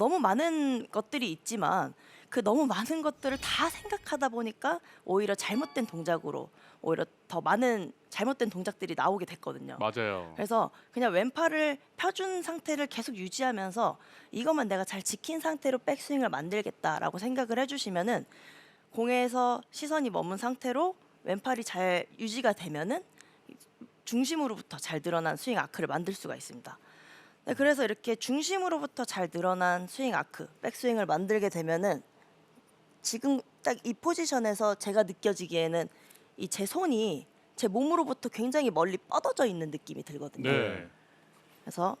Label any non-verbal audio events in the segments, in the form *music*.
너무 많은 것들이 있지만 그 너무 많은 것들을 다 생각하다 보니까 오히려 잘못된 동작으로 오히려 더 많은 잘못된 동작들이 나오게 됐거든요. 맞아요. 그래서 그냥 왼팔을 펴준 상태를 계속 유지하면서 이것만 내가 잘 지킨 상태로 백스윙을 만들겠다라고 생각을 해주시면은 공에서 시선이 머문 상태로 왼팔이 잘 유지가 되면은 중심으로부터 잘 늘어난 스윙 아크를 만들 수가 있습니다. 네, 그래서 이렇게 중심으로부터 잘 늘어난 스윙 아크, 백스윙을 만들게 되면은 지금 딱 이 포지션에서 제가 느껴지기에는 이 제 손이 제 몸으로부터 굉장히 멀리 뻗어져 있는 느낌이 들거든요. 네. 그래서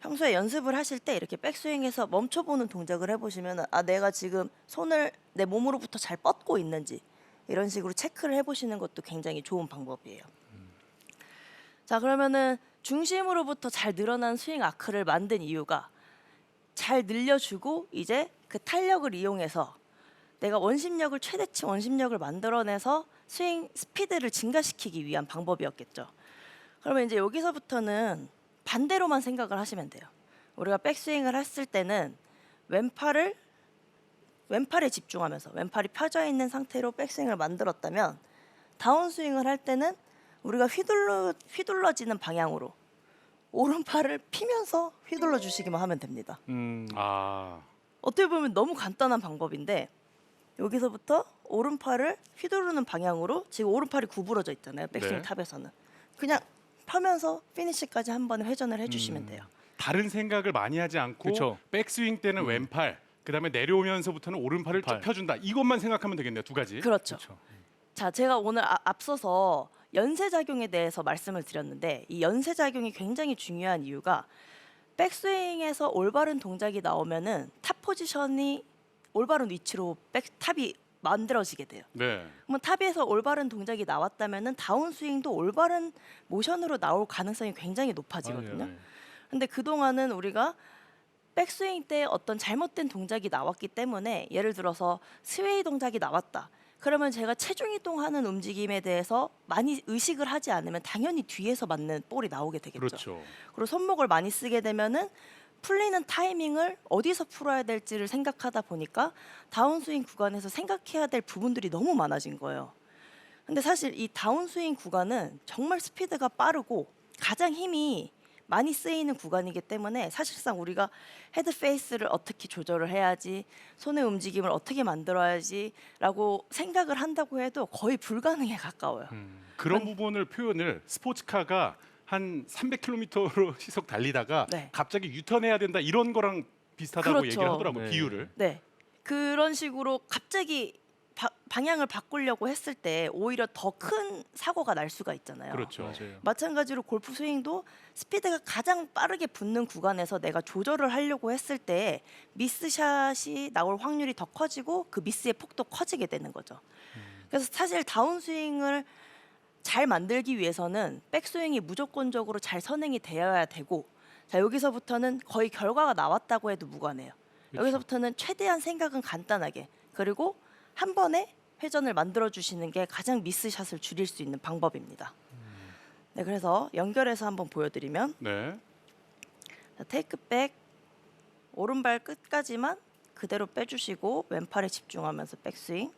평소에 연습을 하실 때 이렇게 백스윙에서 멈춰보는 동작을 해보시면 아 내가 지금 손을 내 몸으로부터 잘 뻗고 있는지 이런 식으로 체크를 해보시는 것도 굉장히 좋은 방법이에요. 자 그러면은 중심으로부터 잘 늘어난 스윙 아크를 만든 이유가 잘 늘려주고 이제 그 탄력을 이용해서 내가 원심력을 최대치 원심력을 만들어내서 스윙 스피드를 증가시키기 위한 방법이었겠죠. 그러면 이제 여기서부터는 반대로만 생각을 하시면 돼요. 우리가 백스윙을 했을 때는 왼팔을 왼팔에 집중하면서 왼팔이 펴져 있는 상태로 백스윙을 만들었다면 다운스윙을 할 때는 우리가 휘둘러 휘둘러지는 방향으로 오른팔을 피면서 휘둘러 주시기만 하면 됩니다. 음. 아, 어떻게 보면 너무 간단한 방법인데 여기서부터 오른팔을 휘두르는 방향으로 지금 오른팔이 구부러져 있잖아요. 백스윙 네. 탑에서는 그냥 펴면서 피니시까지 한 번에 회전을 해주시면 음. 돼요. 다른 생각을 많이 하지 않고 그쵸. 백스윙 때는 왼팔, 그다음에 내려오면서부터는 오른팔을 쭉. 펴준다. 이것만 생각하면 되겠네요. 두 가지. 그렇죠. 그렇죠. 자, 제가 오늘 아- 앞서서 연쇄 작용에 대해서 말씀을 드렸는데 이 연쇄 작용이 굉장히 중요한 이유가 백스윙에서 올바른 동작이 나오면은 탑 포지션이 올바른 위치로 백 탑이 만들어지게 돼요. 네. 그러면 탑에서 올바른 동작이 나왔다면은 다운 스윙도 올바른 모션으로 나올 가능성이 굉장히 높아지거든요. 맞아요. 네. 근데 그동안은 우리가 백스윙 때 어떤 잘못된 동작이 나왔기 때문에 예를 들어서 스웨이 동작이 나왔다. 그러면 제가 체중 이동하는 움직임에 대해서 많이 의식을 하지 않으면 당연히 뒤에서 맞는 볼이 나오게 되겠죠. 그렇죠. 그리고 손목을 많이 쓰게 되면은 풀리는 타이밍을 어디서 풀어야 될지를 생각하다 보니까 다운스윙 구간에서 생각해야 될 부분들이 너무 많아진 거예요. 근데 사실 이 다운스윙 구간은 정말 스피드가 빠르고 가장 힘이 많이 쓰이는 구간이기 때문에 사실상 우리가 헤드 페이스를 어떻게 조절을 해야지 손의 움직임을 어떻게 만들어야지라고 생각을 한다고 해도 거의 불가능에 가까워요. 음. 그런 부분을 표현을 스포츠카가 한 300km로 *laughs* 시속 달리다가 네. 갑자기 유턴해야 된다 이런 거랑 비슷하다고 그렇죠. 얘기를 하더라고요. 네. 비유를. 네. 그런 식으로 갑자기 바- 방향을 바꾸려고 했을 때 오히려 더 큰 사고가 날 수가 있잖아요. 그렇죠. 맞아요. 마찬가지로 골프 스윙도 스피드가 가장 빠르게 붙는 구간에서 내가 조절을 하려고 했을 때 미스샷이 나올 확률이 더 커지고 그 미스의 폭도 커지게 되는 거죠. 그래서 사실 다운스윙을 잘 만들기 위해서는 백스윙이 무조건적으로 잘 선행이 되어야 되고 자 여기서부터는 거의 결과가 나왔다고 해도 무관해요. 그렇죠. 여기서부터는 최대한 생각은 간단하게 그리고 한 번에 회전을 만들어 주시는 게 가장 미스샷을 줄일 수 있는 방법입니다. 네, 그래서 연결해서 한번 보여드리면 네. 자, 테이크백 오른발 끝까지만 그대로 빼주시고 왼팔에 집중하면서 백스윙.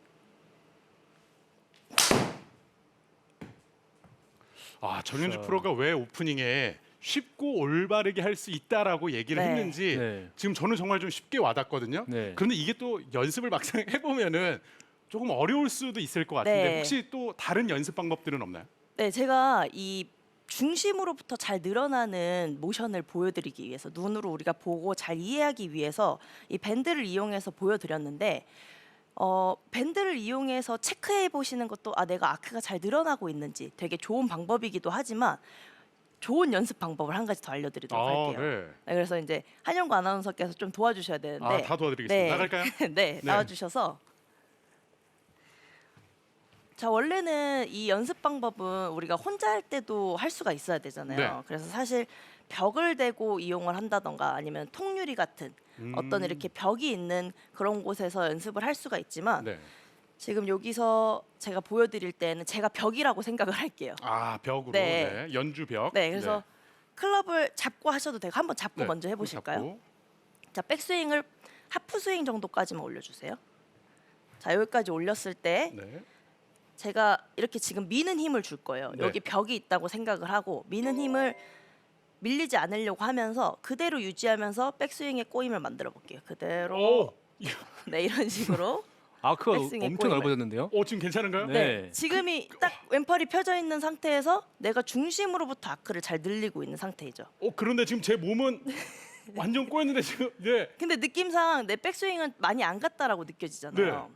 아 전현주 그렇죠. 프로가 왜 오프닝에 쉽고 올바르게 할 수 있다라고 얘기를 네. 했는지 네. 지금 저는 정말 좀 쉽게 와닿거든요. 네. 그런데 이게 또 연습을 *laughs* 막상 해보면은 조금 어려울 수도 있을 것 같은데 네. 혹시 또 다른 연습 방법들은 없나요? 네, 제가 이 중심으로부터 잘 늘어나는 모션을 보여드리기 위해서 눈으로 우리가 보고 잘 이해하기 위해서 이 밴드를 이용해서 보여드렸는데 어, 밴드를 이용해서 체크해 보시는 것도 아 내가 아크가 잘 늘어나고 있는지 되게 좋은 방법이기도 하지만 좋은 연습 방법을 한 가지 더 알려드리도록 할게요. 네. 네, 그래서 이제 한영구 아나운서께서 좀 도와주셔야 되는데 아, 다 도와드리겠습니다. 네. 나갈까요? *laughs* 네, 나와주셔서 자 원래는 이 연습 방법은 우리가 혼자 할 때도 할 수가 있어야 되잖아요. 네. 그래서 사실 벽을 대고 이용을 한다던가 아니면 통유리 같은 어떤 음. 이렇게 벽이 있는 그런 곳에서 연습을 할 수가 있지만 네. 지금 여기서 제가 보여드릴 때는 제가 벽이라고 생각을 할게요. 아 벽으로 네. 네. 연주 벽. 네, 그래서 클럽을 잡고 하셔도 되고 한번 잡고 네, 먼저 해보실까요? 잡고. 자 백스윙을 하프 스윙 정도까지만 올려주세요. 자 여기까지 올렸을 때 네. 제가 이렇게 지금 미는 힘을 줄 거예요. 네. 여기 벽이 있다고 생각을 하고 미는 힘을 밀리지 않으려고 하면서 그대로 유지하면서 백스윙의 꼬임을 만들어 볼게요. 그대로 오. 네 이런 식으로 아크가 엄청 꼬임을. 넓어졌는데요. 어 지금 괜찮은가요? 네. 네. 지금이 딱 왼팔이 펴져 있는 상태에서 내가 중심으로부터 아크를 잘 늘리고 있는 상태이죠. 어 그런데 지금 제 몸은 *laughs* 완전 꼬였는데 지금 네. 근데 느낌상 내 백스윙은 많이 안 갔다라고 느껴지잖아요.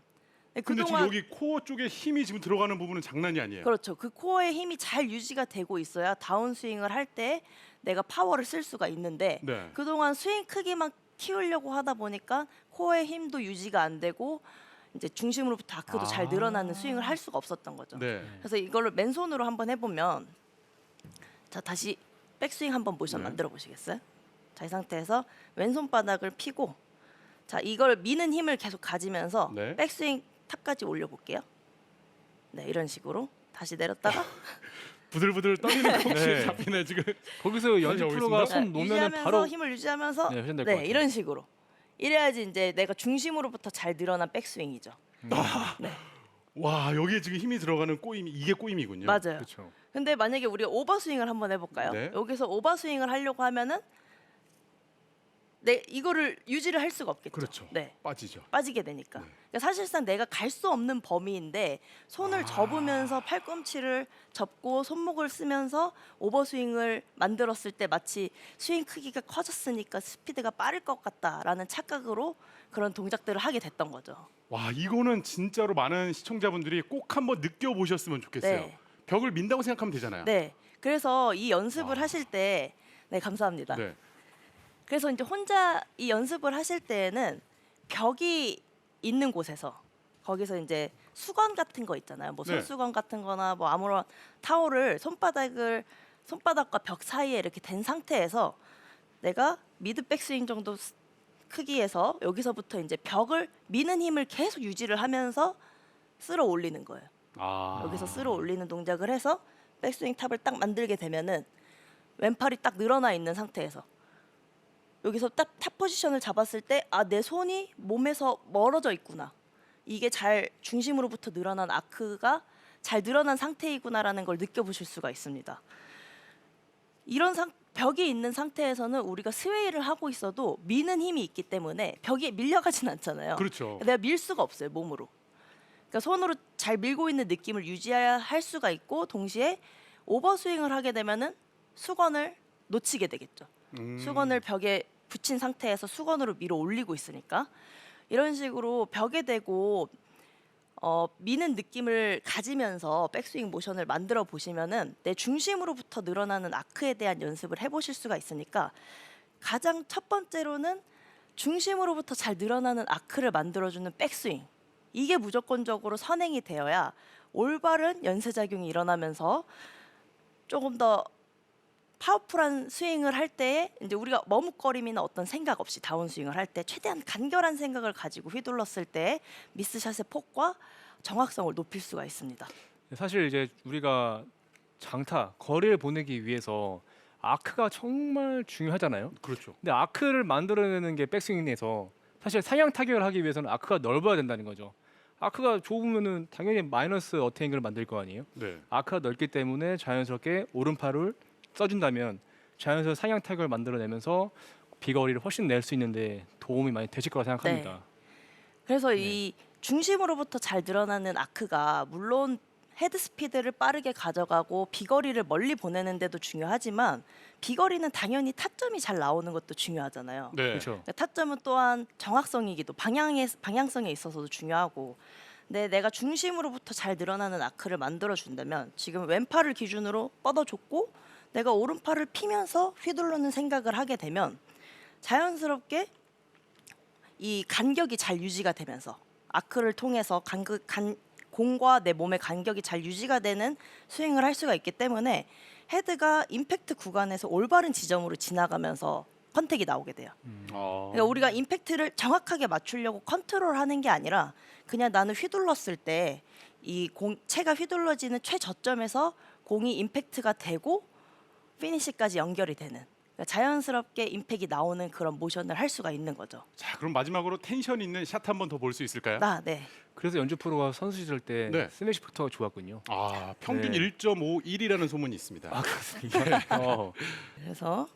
네, 근데 지금 그동안 여기 코어 쪽에 힘이 지금 들어가는 부분은 장난이 아니에요. 그렇죠. 그 코어의 힘이 잘 유지가 되고 있어야 다운 스윙을 할 때 내가 파워를 쓸 수가 있는데 네. 그동안 스윙 크기만 키우려고 하다 보니까 코어의 힘도 유지가 안 되고 이제 중심으로부터 아크도 잘 아. 늘어나는 스윙을 할 수가 없었던 거죠. 네. 그래서 이걸로 맨손으로 한번 해보면 자 다시 백스윙 한번 모션 네. 만들어 보시겠어요? 자 이 상태에서 왼손 바닥을 피고 자 이걸 미는 힘을 계속 가지면서 네. 백스윙 탑까지 올려볼게요. 네 이런 식으로 다시 내렸다가 *laughs* 부들부들 떨리는 콩이 *laughs* 네. 잡히네 지금. 거기서 다시 프로가. 손 자, 놓으면 유지하면서 바로 힘을 유지하면서 네, 네, 회전될 것 같아요. 이런 식으로 이래야지 이제 내가 중심으로부터 잘 늘어난 백스윙이죠. 네와 여기에 지금 힘이 들어가는 꼬임이 이게 꼬임이군요. 맞아요. 그렇죠. 근데 만약에 우리가 오버스윙을 한번 해볼까요? 네. 여기서 오버스윙을 하려고 하면은 내 이거를 유지를 할 수가 없겠죠. 그렇죠. 네. 빠지죠. 빠지게 되니까. 네. 그러니까 사실상 내가 갈 수 없는 범위인데 손을 아. 접으면서 팔꿈치를 접고 손목을 쓰면서 오버스윙을 만들었을 때 마치 스윙 크기가 커졌으니까 스피드가 빠를 것 같다라는 착각으로 그런 동작들을 하게 됐던 거죠. 와 이거는 진짜로 많은 시청자분들이 꼭 한번 느껴보셨으면 좋겠어요. 네. 벽을 민다고 생각하면 되잖아요. 네. 그래서 이 연습을 와. 하실 때 네, 감사합니다. 네. 그래서 이제 혼자 이 연습을 하실 때에는 벽이 있는 곳에서 거기서 이제 수건 같은 거 있잖아요. 뭐 네. 손수건 같은 거나 뭐 아무런 타올을 손바닥을 손바닥과 벽 사이에 이렇게 댄 상태에서 내가 미드 백스윙 정도 스- 크기에서 여기서부터 이제 벽을 미는 힘을 계속 유지를 하면서 쓸어 올리는 거예요. 아 여기서 쓸어 올리는 동작을 해서 백스윙 탑을 딱 만들게 되면은 왼팔이 딱 늘어나 있는 상태에서 여기서 딱 탑 포지션을 잡았을 때 아 내 손이 몸에서 멀어져 있구나 이게 잘 중심으로부터 늘어난 아크가 잘 늘어난 상태이구나라는 걸 느껴보실 수가 있습니다. 이런 상, 벽이 있는 상태에서는 우리가 스웨이를 하고 있어도 미는 힘이 있기 때문에 벽에 밀려가진 않잖아요. 그렇죠. 내가 밀 수가 없어요 몸으로. 그러니까 손으로 잘 밀고 있는 느낌을 유지해야 할 수가 있고 동시에 오버스윙을 하게 되면은 수건을 놓치게 되겠죠. 음. 수건을 벽에 붙인 상태에서 수건으로 밀어 올리고 있으니까. 이런 식으로 벽에 대고 어, 미는 느낌을 가지면서 백스윙 모션을 만들어 보시면은 내 중심으로부터 늘어나는 아크에 대한 연습을 해보실 수가 있으니까 가장 첫 번째로는 중심으로부터 잘 늘어나는 아크를 만들어주는 백스윙. 이게 무조건적으로 선행이 되어야 올바른 연쇄작용이 일어나면서 조금 더 파워풀한 스윙을 할 때에 이제 우리가 머뭇거림이나 어떤 생각 없이 다운 스윙을 할 때 최대한 간결한 생각을 가지고 휘둘렀을 때 미스샷의 폭과 정확성을 높일 수가 있습니다. 사실 이제 우리가 장타 거리를 보내기 위해서 아크가 정말 중요하잖아요. 그렇죠. 근데 아크를 만들어내는 게 백스윙에서 사실 상향 타격을 하기 위해서는 아크가 넓어야 된다는 거죠. 아크가 좁으면은 당연히 마이너스 어테인을 만들 거 아니에요. 네. 아크가 넓기 때문에 자연스럽게 오른팔을 써준다면 자연스럽게 상향 타격을 만들어내면서 비거리를 훨씬 낼 수 있는데 도움이 많이 되실 거라 생각합니다. 그래서 네. 이 중심으로부터 잘 늘어나는 아크가 물론 헤드 스피드를 빠르게 가져가고 비거리를 멀리 보내는 데도 중요하지만 비거리는 당연히 타점이 잘 나오는 것도 중요하잖아요. 네. 그렇죠. 그러니까 타점은 또한 정확성이기도 방향에 방향성에 있어서도 중요하고 근데 내가 중심으로부터 잘 늘어나는 아크를 만들어 준다면 지금 왼팔을 기준으로 뻗어줬고 내가 오른팔을 피면서 휘두르는 생각을 하게 되면 자연스럽게 이 간격이 잘 유지가 되면서 아크를 통해서 간극 간 공과 내 몸의 간격이 잘 유지가 되는 스윙을 할 수가 있기 때문에 헤드가 임팩트 구간에서 올바른 지점으로 지나가면서 컨택이 나오게 돼요. 아. 그러니까 우리가 임팩트를 정확하게 맞추려고 컨트롤하는 게 아니라 그냥 나는 휘둘렀을 때 이공 채가 휘둘러지는 최저점에서 공이 임팩트가 되고 피니시까지 연결이 되는 그러니까 자연스럽게 임팩이 나오는 그런 모션을 할 수가 있는 거죠. 자, 그럼 마지막으로 텐션 있는 샷 한 번 더 볼 수 있을까요? 아, 네. 그래서 연주 프로가 선수 시절 때 네. 스매시 푸터가 좋았군요. 아, 평균 네. 1.51이라는 소문이 있습니다. 아 그렇습니까? *laughs* 어. 그래서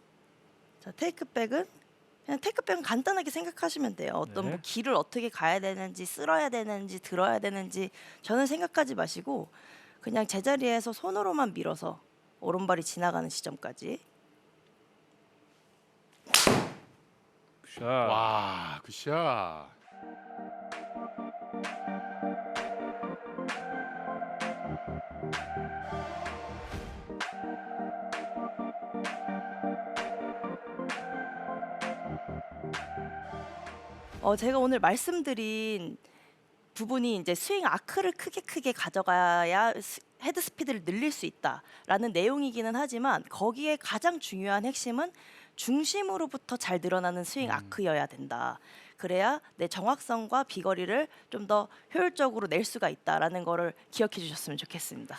자 테이크백은 그냥 테이크백은 간단하게 생각하시면 돼요. 어떤 네. 뭐 길을 어떻게 가야 되는지 쓸어야 되는지 들어야 되는지 저는 생각하지 마시고 그냥 제자리에서 손으로만 밀어서 오른발이 지나가는 시점까지 샷. 와, 굿샷. 어, 제가 오늘 말씀드린 부분이 이제 스윙 아크를 크게 크게 가져가야 스- 헤드 스피드를 늘릴 수 있다라는 내용이기는 하지만 거기에 가장 중요한 핵심은 중심으로부터 잘 늘어나는 스윙 아크여야 된다. 그래야 내 정확성과 비거리를 좀 더 효율적으로 낼 수가 있다라는 거를 기억해 주셨으면 좋겠습니다.